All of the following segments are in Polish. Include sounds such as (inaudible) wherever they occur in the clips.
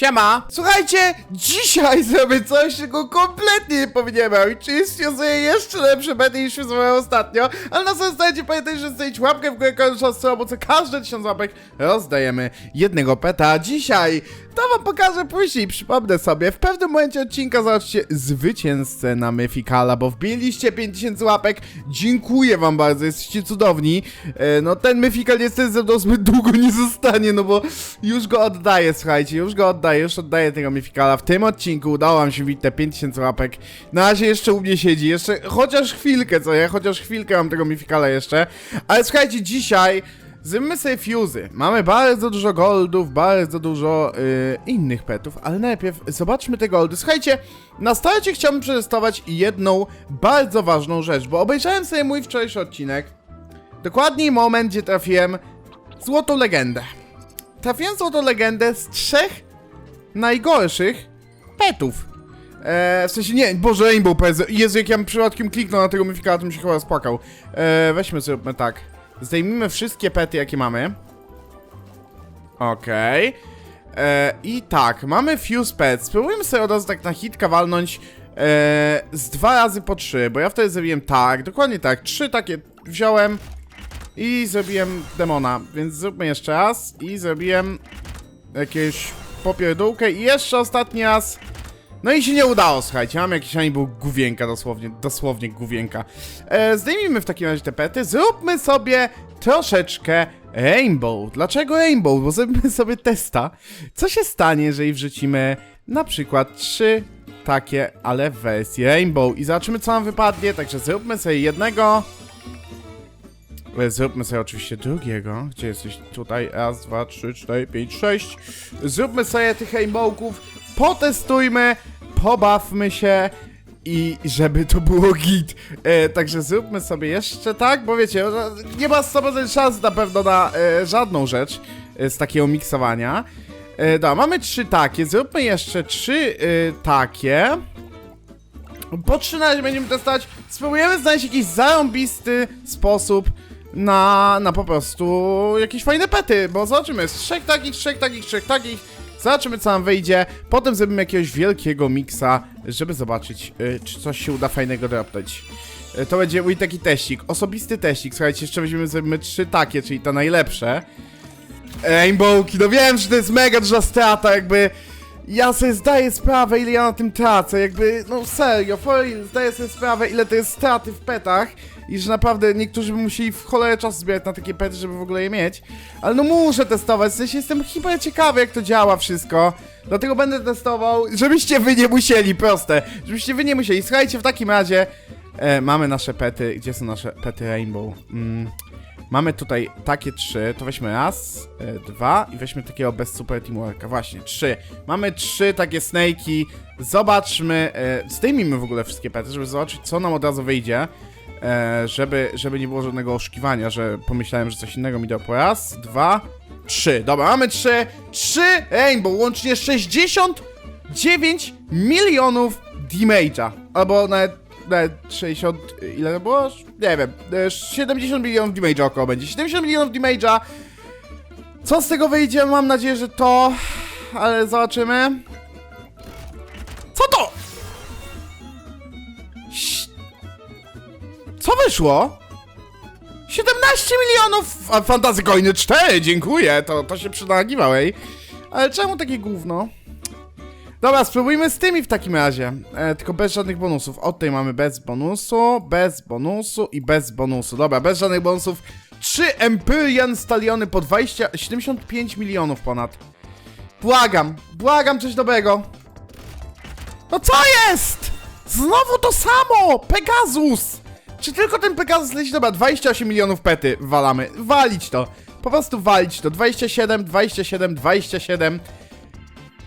Siema! Słuchajcie, dzisiaj (laughs) zrobię coś, czego kompletnie nie powinienem robić. Czyli stwierdzę jeszcze lepsze bety niż zrobiłem ostatnio. Ale na samym starcie pamiętaj, że zostawić łapkę w górę kończąc stronę, bo co każde tysiąc łapek rozdajemy jednego peta. Dzisiaj to wam pokażę później, przypomnę sobie. W pewnym momencie odcinka zobaczcie zwycięzcę na Myfikala, bo wbiliście 5000 łapek. Dziękuję wam bardzo, jesteście cudowni. E, no ten Myfikal niestety ze mną zbyt długo nie zostanie, no bo już go oddaję, słuchajcie, już go oddaję, już oddaję tego Myfikala. W tym odcinku udało nam się wbić te 5000 łapek. Na razie jeszcze u mnie siedzi, jeszcze chociaż chwilkę, co ja, chociaż chwilkę mam tego Myfikala jeszcze. Ale słuchajcie, dzisiaj... Zrobimy sobie fuzy. Mamy bardzo dużo goldów, bardzo dużo y, innych petów, ale najpierw zobaczmy te goldy. Słuchajcie, na starcie chciałbym przetestować jedną bardzo ważną rzecz, bo obejrzałem sobie mój wczorajszy odcinek. Dokładniej moment, gdzie trafiłem złotą legendę. Trafiłem złotą legendę z trzech najgorszych petów. Eee, w sensie nie, Boże, Rainbow Pez. Jezu, jak ja bym przypadkiem kliknął na tego Myfika, to bym się chyba spłakał. Eee, weźmy zróbmy tak. Zdejmijmy wszystkie pety, jakie mamy. Okej. Eee, I tak, mamy Fuse Pets. Spróbujmy sobie od razu tak na hitka walnąć eee, z dwa razy po trzy, bo ja wtedy zrobiłem tak, dokładnie tak. Trzy takie wziąłem i zrobiłem demona, więc zróbmy jeszcze raz i zrobiłem jakieś popierdółkę i jeszcze ostatni raz. No i się nie udało, słuchajcie, mam jakiś ani był główienka dosłownie, dosłownie główienka. E, zdejmijmy w takim razie te pety, zróbmy sobie troszeczkę Rainbow. Dlaczego Rainbow? Bo zrobimy (laughs) sobie testa. Co się stanie, jeżeli wrzucimy na przykład trzy takie, ale w wersji Rainbow i zobaczymy co nam wypadnie, także zróbmy sobie jednego. E, Zróbmy sobie oczywiście drugiego. Gdzie jesteś? Tutaj. Raz, dwa, trzy, cztery, pięć, sześć. Zróbmy sobie tych rainbowków. Potestujmy. Pobawmy się. I żeby to było git. E, także zróbmy sobie jeszcze tak, bo wiecie, no, nie ma 100% szans na pewno na e, żadną rzecz e, z takiego miksowania. E, dobra, mamy trzy takie. Zróbmy jeszcze trzy e, takie. Po 13 będziemy testować. Spróbujemy znaleźć jakiś zarąbisty sposób na, na po prostu jakieś fajne pety, bo zobaczymy, z trzech takich, trzech takich, trzech takich, zobaczymy co nam wyjdzie, potem zrobimy jakiegoś wielkiego miksa, żeby zobaczyć, y, czy coś się uda fajnego dropnąć. Y, to będzie mój taki teścik, osobisty teścik, słuchajcie, jeszcze weźmiemy, zrobimy trzy takie, czyli te najlepsze. Rainbowki, no wiem, że to jest mega duża strata, jakby... Ja sobie zdaję sprawę, ile ja na tym tracę, jakby, no serio, for real, zdaję sobie sprawę, ile to jest straty w petach i że naprawdę niektórzy by musieli w cholerę czasu zbierać na takie pety, żeby w ogóle je mieć, ale no muszę testować, w sensie jestem hiper ciekawy, jak to działa wszystko, dlatego będę testował, żebyście wy nie musieli, proste, żebyście wy nie musieli, słuchajcie, w takim razie e, mamy nasze pety, gdzie są nasze pety Rainbow? Mm. Mamy tutaj takie trzy, to weźmy raz, e, dwa i weźmy takiego bez super teamworka, właśnie, trzy. Mamy trzy takie snake'i, zobaczmy, e, zdejmijmy w ogóle wszystkie pety, żeby zobaczyć co nam od razu wyjdzie, żeby, żeby nie było żadnego oszukiwania, że pomyślałem, że coś innego mi dało po raz, dwa, trzy. Dobra, mamy trzy, trzy Rainbow, łącznie 69 milionów damage'a, albo nawet nawet 60, ile to było? Nie wiem, e, 70 milionów damage'a około będzie. 70 milionów damage'a. Co z tego wyjdzie? Mam nadzieję, że to, ale zobaczymy. Co to? Co wyszło? 17 milionów! A Fantazy Coiny 4, dziękuję, to, to się przyda na. Ale czemu takie gówno? Dobra, spróbujmy z tymi w takim razie. E, tylko bez żadnych bonusów. O, tutaj mamy bez bonusu, bez bonusu i bez bonusu. Dobra, bez żadnych bonusów. 3 Empyrean Staliony po 20, 75 milionów ponad. Błagam, błagam coś dobrego. No co jest? Znowu to samo! Pegasus! Czy tylko ten Pegasus leci? Dobra, 28 milionów pety walamy. Walić to. Po prostu walić to. 27, 27, 27.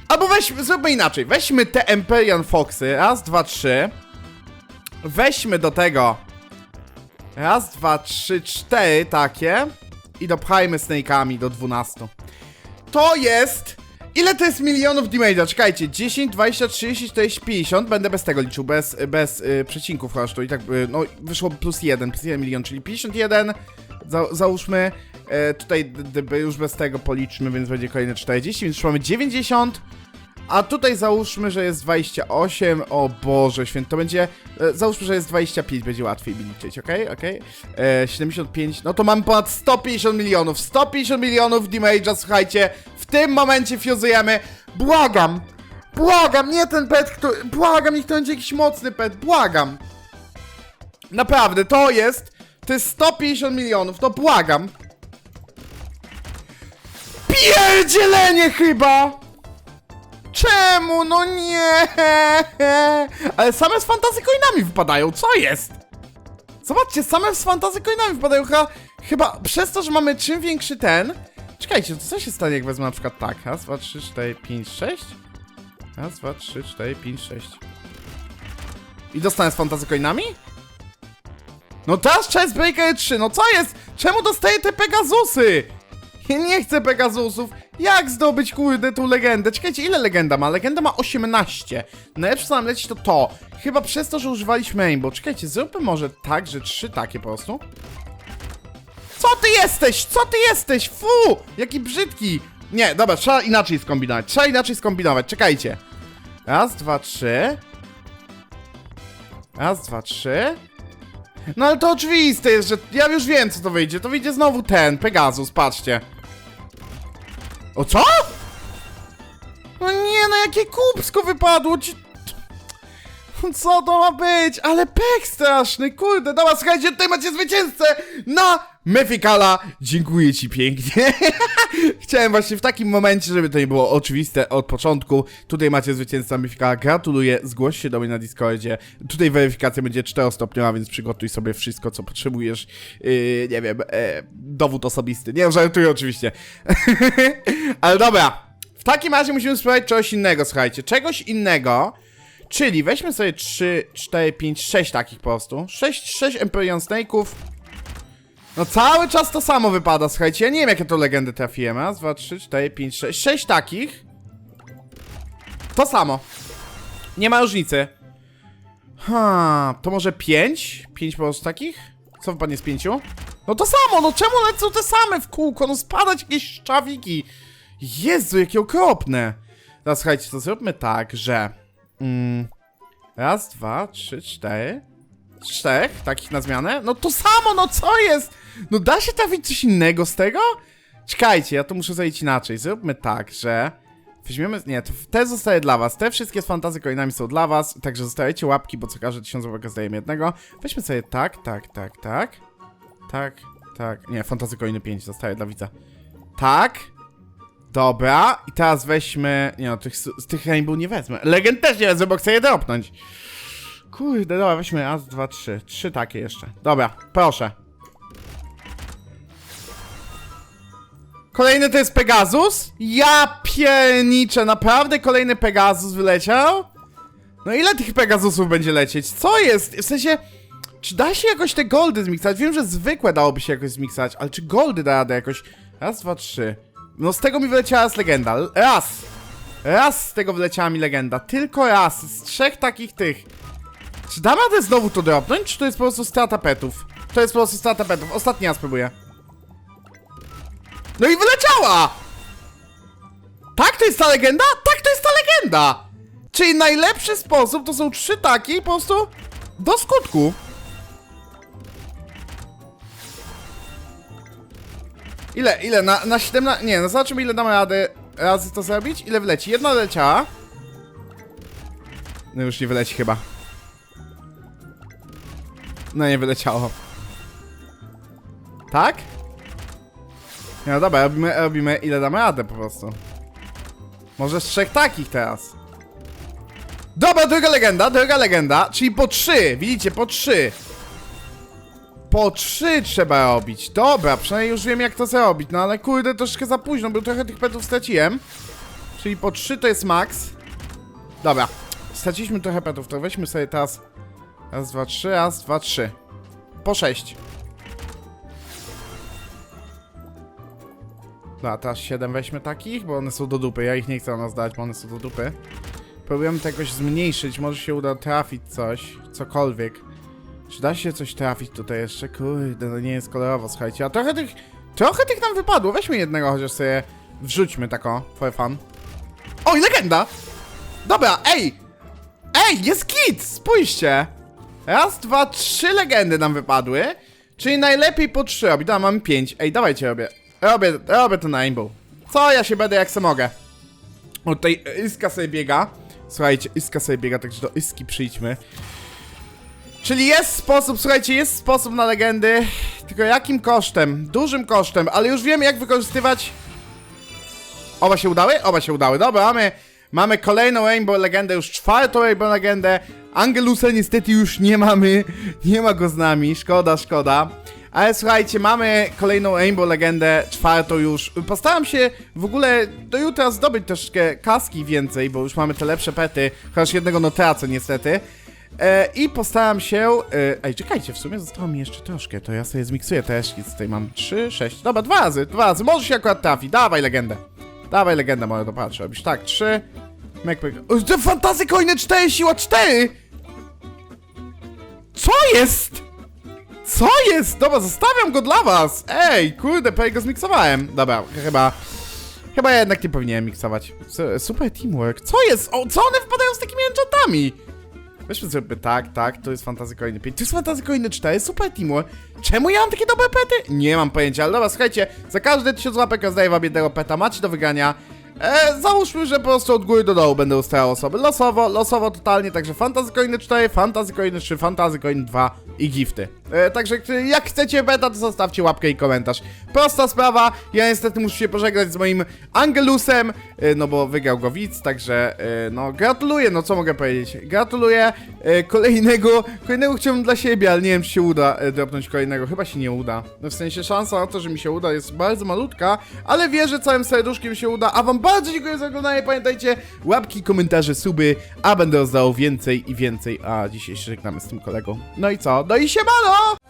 Albo weź, zróbmy inaczej. Weźmy te Empyrean Foxy. Raz, dwa, trzy. Weźmy do tego. Raz, dwa, trzy, cztery takie. I dopchajmy snake'ami do 12. To jest. Ile to jest milionów damage'a? Czekajcie, 10, 20, 30, 40, 50. Będę bez tego liczył, bez, bez y, przecinków chociaż to i tak, no wyszło plus 1, plus 1 milion, czyli 51. Za, załóżmy, e, tutaj już bez tego policzmy, więc będzie kolejne 40, więc już mamy 90. A tutaj załóżmy, że jest 28. O Boże, święty, to będzie. E, załóżmy, że jest 25, będzie łatwiej mi liczyć, okej? Okej. E, 75. No to mam ponad 150 milionów. 150 milionów damage'a, słuchajcie. Tym momencie fuzujemy. Błagam! Błagam, nie ten pet, który. Błagam, niech to będzie jakiś mocny pet, błagam. Naprawdę, to jest. To jest 150 milionów, to błagam. Pierdzielenie chyba! Czemu? No nie! Ale same z fantasy coinami wypadają, co jest? Zobaczcie, same z fantasy coinami wypadają chyba, chyba przez to, że mamy czym większy ten... Czekajcie, to co się stanie jak wezmę na przykład tak? Raz, dwa, trzy, cztery, pięć, sześć? Raz, dwa, trzy, cztery, pięć, sześć. I dostanę z fantasy coinami? No teraz Chess Breaker 3, no co jest? Czemu dostaję te Pegazusy? Ja nie chcę Pegazusów. Jak zdobyć, kurde, tą legendę? Czekajcie, ile legenda ma? Legenda ma 18. Najlepsze co nam leci to to. Chyba przez to, że używaliśmy Rainbow. Czekajcie, zróbmy może tak, że trzy takie po prostu. Co ty jesteś? Co ty jesteś? Fu! Jaki brzydki! Nie, dobra, trzeba inaczej skombinować. Trzeba inaczej skombinować. Czekajcie. Raz, dwa, trzy. Raz, dwa, trzy. No ale to oczywiste jest, że ja już wiem co to wyjdzie. To wyjdzie znowu ten, Pegasus, patrzcie. O co? No nie, no jakie kubsko wypadło ci... Co to ma być? Ale pek straszny, kurde, dobra, słuchajcie, tutaj macie zwycięzcę na Mefikala. Dziękuję ci pięknie. (laughs) Chciałem właśnie w takim momencie, żeby to nie było oczywiste od początku. Tutaj macie zwycięzcę Mefikala, gratuluję, zgłoś się do mnie na Discordzie. Tutaj weryfikacja będzie czterostopniowa, więc przygotuj sobie wszystko, co potrzebujesz. Yy, nie wiem, e, dowód osobisty. Nie, żartuję oczywiście. (laughs) Ale dobra, w takim razie musimy spróbować czegoś innego, słuchajcie. Czegoś innego, czyli weźmy sobie 3, 4, 5, 6 takich po prostu. 6, 6 Empyrean Snake'ów. No cały czas to samo wypada, słuchajcie. Ja nie wiem, jakie to legendy trafiłem. Raz, dwa, trzy, cztery, pięć, sześć. Sześć takich. To samo. Nie ma różnicy. Ha, to może pięć? Pięć po prostu takich? Co wypadnie z pięciu? No to samo, no czemu lecą te same w kółko? No spadać jakieś szczawiki. Jezu, jakie okropne. Teraz słuchajcie, to zróbmy tak, że... Mm, raz, dwa, trzy, cztery... Czterech, takich na zmianę? No to samo, no co jest? No da się trafić coś innego z tego? Czekajcie, ja to muszę zrobić inaczej. Zróbmy tak, że... Weźmiemy... Nie, to te zostaje dla was. Te wszystkie z fantazy coinami są dla was, także zostawiajcie łapki, bo co każde tysiąc łapek zdajemy jednego. Weźmy sobie tak, tak, tak, tak. Tak, tak. Nie, fantazy coiny 5 zostaje dla widza. Tak. Dobra, i teraz weźmy... Nie no, tych, z tych rainbow nie wezmę. Legend też nie wezmę, bo chcę je dropnąć. Kurde, dobra, weźmy raz, dwa, trzy. Trzy takie jeszcze. Dobra, proszę. Kolejny to jest Pegasus? Ja pierniczę, naprawdę kolejny Pegasus wyleciał? No ile tych Pegasusów będzie lecieć? Co jest? W sensie, czy da się jakoś te goldy zmiksać? Wiem, że zwykłe dałoby się jakoś zmiksać, ale czy goldy da radę jakoś? Raz, dwa, trzy. No z tego mi wyleciała raz legenda. Raz! Raz z tego wyleciała mi legenda. Tylko raz. Z trzech takich tych. Czy dam radę znowu to dropnąć, czy to jest po prostu strata petów? To jest po prostu strata petów. Ostatni raz spróbuję. No i wyleciała! Tak, to jest ta legenda? Tak, to jest ta legenda! Czyli najlepszy sposób to są trzy takie i po prostu do skutku. Ile, ile? Na, na 17... Nie, no zobaczymy ile damy radę razy to zrobić. Ile wleci? Jedna leciała. No już nie wyleci chyba. No nie wyleciało. Tak? No dobra, robimy, robimy ile damy radę po prostu. Może z trzech takich teraz. Dobra, druga legenda, druga legenda, czyli po trzy, widzicie, po trzy. Po trzy trzeba robić. Dobra, przynajmniej już wiem jak to zrobić, no ale kurde, troszkę za późno, bo trochę tych petów straciłem. Czyli po trzy to jest max. Dobra, straciliśmy trochę petów, to weźmy sobie teraz... Raz, dwa, trzy, raz, dwa, trzy. Po sześć. Dobra, teraz siedem weźmy takich, bo one są do dupy. Ja ich nie chcę na nas bo one są do dupy. Próbujemy to jakoś zmniejszyć, może się uda trafić coś, cokolwiek. Czy da się coś trafić tutaj jeszcze? Kurde, no nie jest kolorowo, słuchajcie. A trochę tych, trochę tych nam wypadło. Weźmy jednego chociaż sobie wrzućmy tako, for fun. Oj, legenda! Dobra, ej! Ej, jest kit! Spójrzcie! Raz, dwa, trzy legendy nam wypadły. Czyli najlepiej po trzy robić. Dobra, mamy pięć. Ej, dawajcie robię. Robię, robię to na Rainbow. Co ja się będę jak se mogę. O, tutaj Iska sobie biega. Słuchajcie, Iska sobie biega, także do Iski przyjdźmy. Czyli jest sposób, słuchajcie, jest sposób na legendy. Tylko jakim kosztem? Dużym kosztem, ale już wiemy jak wykorzystywać Oba się udały? Oba się udały. Dobra, mamy, mamy kolejną Rainbow Legendę, już czwartą Rainbow Legendę. Angelusa niestety już nie mamy. Nie ma go z nami. Szkoda, szkoda. Ale słuchajcie, mamy kolejną Rainbow Legendę, czwartą już. Postaram się w ogóle do jutra zdobyć troszeczkę kaski więcej, bo już mamy te lepsze pety. Chociaż jednego no tracę niestety. E, I postaram się. E, ej, czekajcie, w sumie zostało mi jeszcze troszkę. To ja sobie zmiksuję też. Tutaj mam 3, 6. Dobra, dwa razy, dwa razy. Może się akurat trafi. Dawaj legendę. Dawaj legendę, moja to patrz. Robisz tak, 3. Mek, mek. O, to fantazy coiny 4, siła 4! Co jest? Co jest? Dobra, zostawiam go dla was! Ej, kurde, prawie go zmiksowałem. Dobra, chyba... Chyba ja jednak nie powinienem miksować. Su- Super teamwork. Co jest? O, co one wpadają z takimi enchantami? Weźmy sobie tak, tak, to jest Fantasy Coiny 5, to jest Fantasy Coiny 4, super teamwork. Czemu ja mam takie dobre pety? Nie mam pojęcia, ale dobra, słuchajcie, za każde 1000 łapek rozdaję wam jednego peta, macie do wygrania. E, załóżmy, że po prostu od góry do dołu będę ustawiał osoby losowo, losowo totalnie, także Fantasy Coiny 4, Fantasy Coiny 3, Fantasy Coiny 2 i gifty. E, także k- jak chcecie beta, to zostawcie łapkę i komentarz. Prosta sprawa, ja niestety muszę się pożegnać z moim Angelusem, e, no bo wygrał go widz, także e, no gratuluję, no co mogę powiedzieć. Gratuluję e, kolejnego, kolejnego chciałbym dla siebie, ale nie wiem czy się uda e, dropnąć kolejnego, chyba się nie uda. No w sensie szansa na to, że mi się uda jest bardzo malutka, ale wierzę całym serduszkiem się uda, a wam bardzo dziękuję za oglądanie, pamiętajcie, łapki, komentarze, suby, a będę rozdał więcej i więcej, a dzisiaj się żegnamy z tym kolegą. No i co? No i siemano!